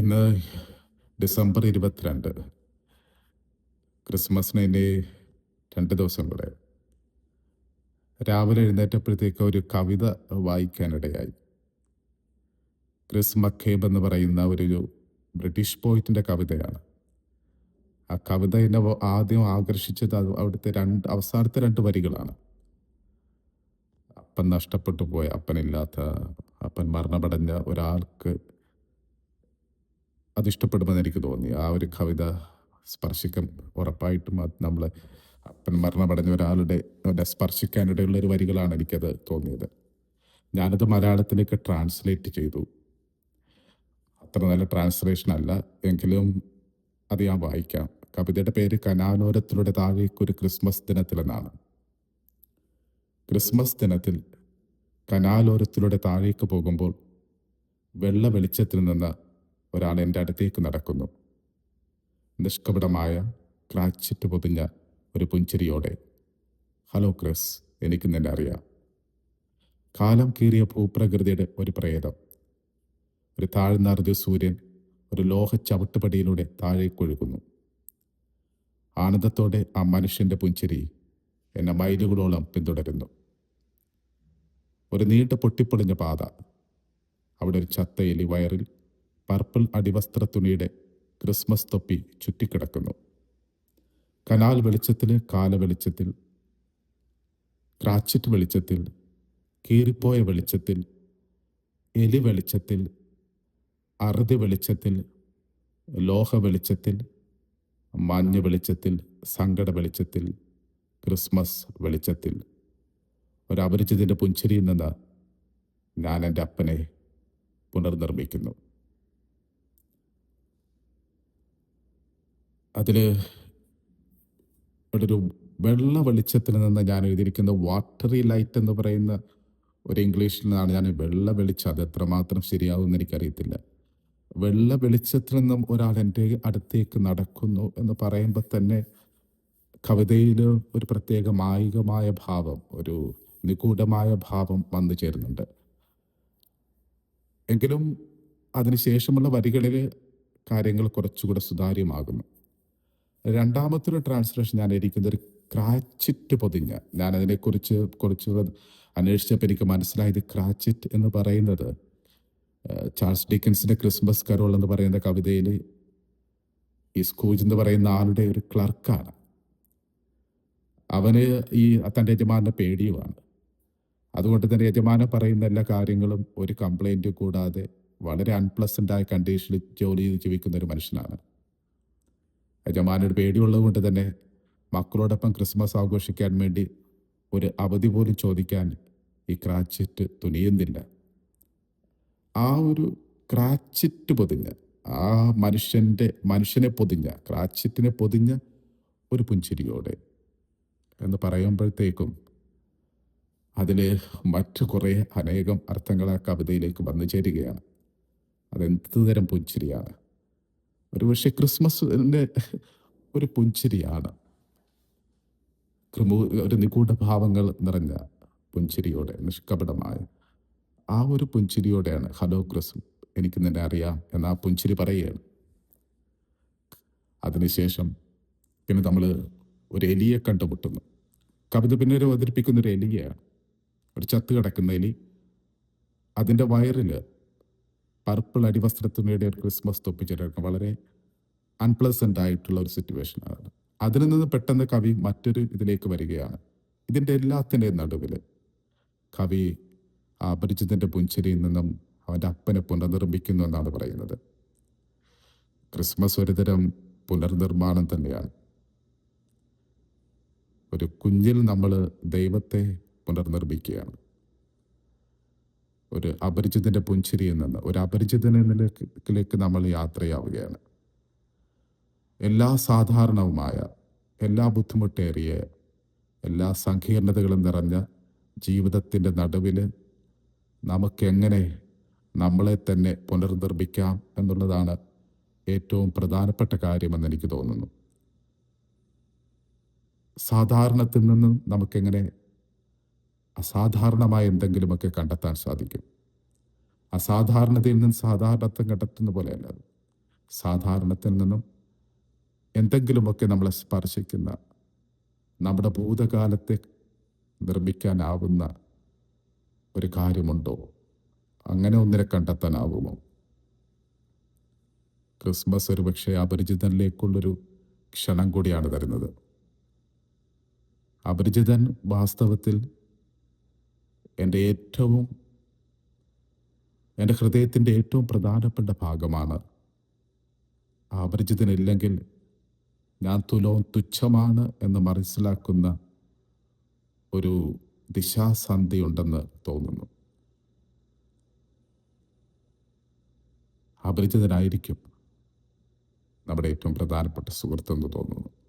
ഇന്ന് ഡിസംബർ ഇരുപത്തിരണ്ട്. ക്രിസ്മസിന് ഇനി രണ്ട് ദിവസം കൂടെ. രാവിലെ എഴുന്നേറ്റപ്പോഴത്തേക്ക് ഒരു കവിത വായിക്കാനിടയായി. ക്രിസ് മക്കേബ് എന്ന് പറയുന്ന ഒരു ബ്രിട്ടീഷ് പോയിറ്റിന്റെ കവിതയാണ്. ആ കവിത എന്നെ ആദ്യം ആകർഷിച്ചത് അവിടുത്തെ രണ്ട് അവസാനത്തെ രണ്ട് വരികളാണ്. അപ്പൻ നഷ്ടപ്പെട്ടു പോയ അപ്പനില്ലാത്ത അപ്പൻ മരണമടഞ്ഞ ഒരാൾക്ക് അത് ഇഷ്ടപ്പെടുമെന്ന് എനിക്ക് തോന്നി. ആ ഒരു കവിത സ്പർശിക്കും ഉറപ്പായിട്ടും അത് നമ്മൾ അപ്പൻ മരണമടഞ്ഞ ഒരാളുടെ സ്പർശിക്കാനിടയുള്ള ഒരു വരികളാണ് എനിക്കത് തോന്നിയത്. ഞാനത് മലയാളത്തിലേക്ക് ട്രാൻസ്ലേറ്റ് ചെയ്തു. അത്ര നല്ല ട്രാൻസ്ലേഷൻ അല്ല. എങ്കിലും അത് ഞാൻ വായിക്കാം. കവിതയുടെ പേര് കനാലോരത്തിലൂടെ താഴേക്കൊരു ക്രിസ്മസ് ദിനത്തിലെന്നാണ്. ക്രിസ്മസ് ദിനത്തിൽ കനാലോരത്തിലൂടെ താഴേക്ക് പോകുമ്പോൾ വെള്ള വെളിച്ചത്തിൽ നിന്ന് ഒരാൾ എന്റെ അടുത്തേക്ക് നടക്കുന്നു. നിഷ്കപടമായ ക്രാച്ചിട്ട് പൊതിഞ്ഞ ഒരു പുഞ്ചിരിയോടെ ഹലോ ക്രിസ് എനിക്ക് നിന്നെ അറിയാം. കാലം കീറിയ ഭൂപ്രകൃതിയുടെ ഒരു പ്രേതം. ഒരു താഴ്ന്നറിഞ്ഞ സൂര്യൻ ഒരു ലോഹ ചവിട്ടുപടിയിലൂടെ താഴേക്കൊഴുകുന്നു ആനന്ദത്തോടെ ആ മനുഷ്യന്റെ പുഞ്ചിരി എന്നെ മൈലുകളോളം പിന്തുടരുന്നു. ഒരു നീണ്ട പൊട്ടിപ്പൊളിഞ്ഞ പാത. അവിടെ ഒരു ചത്ത എലി വയറിൽ പർപ്പിൾ അടിവസ്ത്ര തുണിയുടെ ക്രിസ്മസ് തൊപ്പി ചുറ്റിക്കിടക്കുന്നു. കനാൽ വെളിച്ചത്തിൽ കാല വെളിച്ചത്തിൽ ക്രാച്ചിറ്റ് വെളിച്ചത്തിൽ കീറിപ്പോയ വെളിച്ചത്തിൽ എലി വെളിച്ചത്തിൽ അറുതി വെളിച്ചത്തിൽ ലോഹ വെളിച്ചത്തിൽ മഞ്ഞ വെളിച്ചത്തിൽ സങ്കട വെളിച്ചത്തിൽ ക്രിസ്മസ് വെളിച്ചത്തിൽ. ഒരു അപരിചിതന്റെ പുഞ്ചിരിയിൽ നിന്ന് ഞാൻ എന്റെ അപ്പനെ പുനർനിർമ്മിക്കുന്നു. അതിൽ ഒരു വെള്ള വെളിച്ചത്തിൽ നിന്ന് ഞാൻ എഴുതിയിരിക്കുന്ന വാട്ടറി ലൈറ്റ് എന്ന് പറയുന്ന ഒരു ഇംഗ്ലീഷിൽ നിന്നാണ് ഞാൻ വെള്ള വെളിച്ചം. അത് എത്രമാത്രം ശരിയാവുമെന്ന് എനിക്കറിയത്തില്ല. വെള്ള വെളിച്ചത്തിൽ നിന്നും ഒരാൾ എന്റെ അടുത്തേക്ക് നടക്കുന്നു എന്ന് പറയുമ്പോൾ തന്നെ കവിതയിൽ ഒരു പ്രത്യേക മായികമായ ഭാവം ഒരു നിഗൂഢമായ ഭാവം വന്നു ചേരുന്നുണ്ട്. എങ്കിലും അതിനുശേഷമുള്ള വരികളിൽ കാര്യങ്ങൾ കുറച്ചുകൂടെ സുതാര്യമാകുന്നു. രണ്ടാമത്തൊരു ട്രാൻസ്ലേഷൻ ഞാൻ ഇരിക്കുന്ന ഒരു ക്രാച്ചിറ്റ് പൊതിഞ്ഞ ഞാൻ അതിനെക്കുറിച്ച് കുറച്ച് അന്വേഷിച്ചപ്പോൾ എനിക്ക് മനസ്സിലായത് ക്രാച്ചിറ്റ് എന്ന് പറയുന്നത്. ചാൾസ് ഡിക്കൻസിന്റെ ക്രിസ്മസ് കരോൾ എന്ന് പറയുന്ന കവിതയിൽ ഈ സ്കൂജ് എന്ന് പറയുന്ന ആളുടെ ഒരു ക്ലർക്കാണ്. അവന് ഈ തന്റെ യജമാനെ പേടിയുമാണ്. അതുകൊണ്ട് തന്നെ യജമാനൻ പറയുന്ന എല്ലാ കാര്യങ്ങളും ഒരു കംപ്ലൈന്റും കൂടാതെ വളരെ അൺപ്ലസന്റ് ആയ കണ്ടീഷനിൽ ജോലി ചെയ്ത് ജീവിക്കുന്ന ഒരു മനുഷ്യനാണ്. യജമാനൊരു പേടിയുള്ളത് കൊണ്ട് തന്നെ മക്കളോടൊപ്പം ക്രിസ്മസ് ആഘോഷിക്കാൻ വേണ്ടി ഒരു അവധി പോലും ചോദിക്കാൻ ഈ ക്രാച്ചിറ്റ് തുനിയുന്നില്ല. ആ ഒരു ക്രാച്ചിറ്റ് പൊതിഞ്ഞ ആ മനുഷ്യന്റെ മനുഷ്യനെ പൊതിഞ്ഞ ക്രാച്ചിറ്റിനെ പൊതിഞ്ഞ ഒരു പുഞ്ചിരിയോടെ എന്ന് പറയുമ്പോഴത്തേക്കും അതിൽ മറ്റു കുറേ അനേകം അർത്ഥങ്ങൾ ആ കവിതയിലേക്ക് വന്നു ചേരുകയാണ്. അതെന്ത് തരം പുഞ്ചിരിയാണ്? ഒരു പക്ഷേ ക്രിസ്മസിന്റെ ഒരു പുഞ്ചിരിയാണ്. ക്രിമു ഒരു നിഗൂഢ ഭാവങ്ങൾ നിറഞ്ഞ പുഞ്ചിരിയോടെ നിഷ്കപടമായ ആ ഒരു പുഞ്ചിരിയോടെയാണ് ഹലോ ക്രിസ് എനിക്ക് നിന്നെ അറിയാം എന്ന് ആ പുഞ്ചിരി പറയുകയാണ്. അതിനുശേഷം പിന്നെ നമ്മൾ ഒരു എലിയെ കണ്ടുമുട്ടുന്നു. കവിത പിന്നെ അവതരിപ്പിക്കുന്ന ഒരു എലിയാണ്. ഒരു ചത്ത് കിടക്കുന്ന എലി. അതിന്റെ വയറിൽ പർപ്പിൾ അടിവസ്ത്രത്തിനുവേണ്ടി ഒരു ക്രിസ്മസ് തൊപ്പിച്ചിട്ടായിരുന്നു വളരെ അൺപ്ലസന്റ് ആയിട്ടുള്ള ഒരു സിറ്റുവേഷൻ ആണ്. അതിൽ നിന്ന് പെട്ടെന്ന് കവി മറ്റൊരു ഇതിലേക്ക് വരികയാണ്. ഇതിന്റെ എല്ലാത്തിന്റെയും നടുവിൽ കവി അപരിചിതന്റെ പുഞ്ചിരിയിൽ നിന്നും അവന്റെ അപ്പനെ പുനർനിർമ്മിക്കുന്നു എന്നാണ് പറയുന്നത്. ക്രിസ്മസ് ഒരുതരം പുനർനിർമ്മാണം തന്നെയാണ്. ഒരു കുഞ്ഞിൽ നമ്മൾ ദൈവത്തെ പുനർനിർമ്മിക്കുകയാണ്. ഒരു അപരിചിതന്റെ പുഞ്ചിരിയിൽ നിന്ന് ഒരു അപരിചിതനിലേക്ക് നമ്മൾ യാത്രയാവുകയാണ്. എല്ലാ സാധാരണവുമായ എല്ലാ ബുദ്ധിമുട്ടേറിയ എല്ലാ സങ്കീർണതകളും നിറഞ്ഞ ജീവിതത്തിന്റെ നടുവിൽ നമുക്കെങ്ങനെ നമ്മളെ തന്നെ പുനർനിർമ്മിക്കാം എന്നുള്ളതാണ് ഏറ്റവും പ്രധാനപ്പെട്ട കാര്യമെന്ന് എനിക്ക് തോന്നുന്നു. സാധാരണത്തിൽ നിന്നും നമുക്കെങ്ങനെ അസാധാരണമായ എന്തെങ്കിലുമൊക്കെ കണ്ടെത്താൻ സാധിക്കും. അസാധാരണതയിൽ നിന്ന് സാധാരണത്വം കണ്ടെത്തുന്ന പോലെയല്ല അത്. സാധാരണത്തിൽ നിന്നും എന്തെങ്കിലുമൊക്കെ നമ്മളെ സ്പർശിക്കുന്ന നമ്മുടെ ഭൂതകാലത്തെ നിർമ്മിക്കാനാവുന്ന ഒരു കാര്യമുണ്ടോ? അങ്ങനെ ഒന്നിനെ കണ്ടെത്താനാവുമോ? ക്രിസ്മസ് ഒരു പക്ഷേ അപരിചിതനിലേക്കുള്ളൊരു ക്ഷണം കൂടിയാണ് തരുന്നത്. അപരിചിതൻ വാസ്തവത്തിൽ എന്റെ ഏറ്റവും എന്റെ ഹൃദയത്തിന്റെ ഏറ്റവും പ്രധാനപ്പെട്ട ഭാഗമാണ്. അപരിചിതനില്ലെങ്കിൽ ഞാൻ തുലവും തുച്ഛമാണ് എന്ന് മനസ്സിലാക്കുന്ന ഒരു ദിശാസന്ധി ഉണ്ടെന്ന് തോന്നുന്നു. അപരിചിതനായിരിക്കും നമ്മുടെ ഏറ്റവും പ്രധാനപ്പെട്ട സുഹൃത്തെന്ന് തോന്നുന്നു.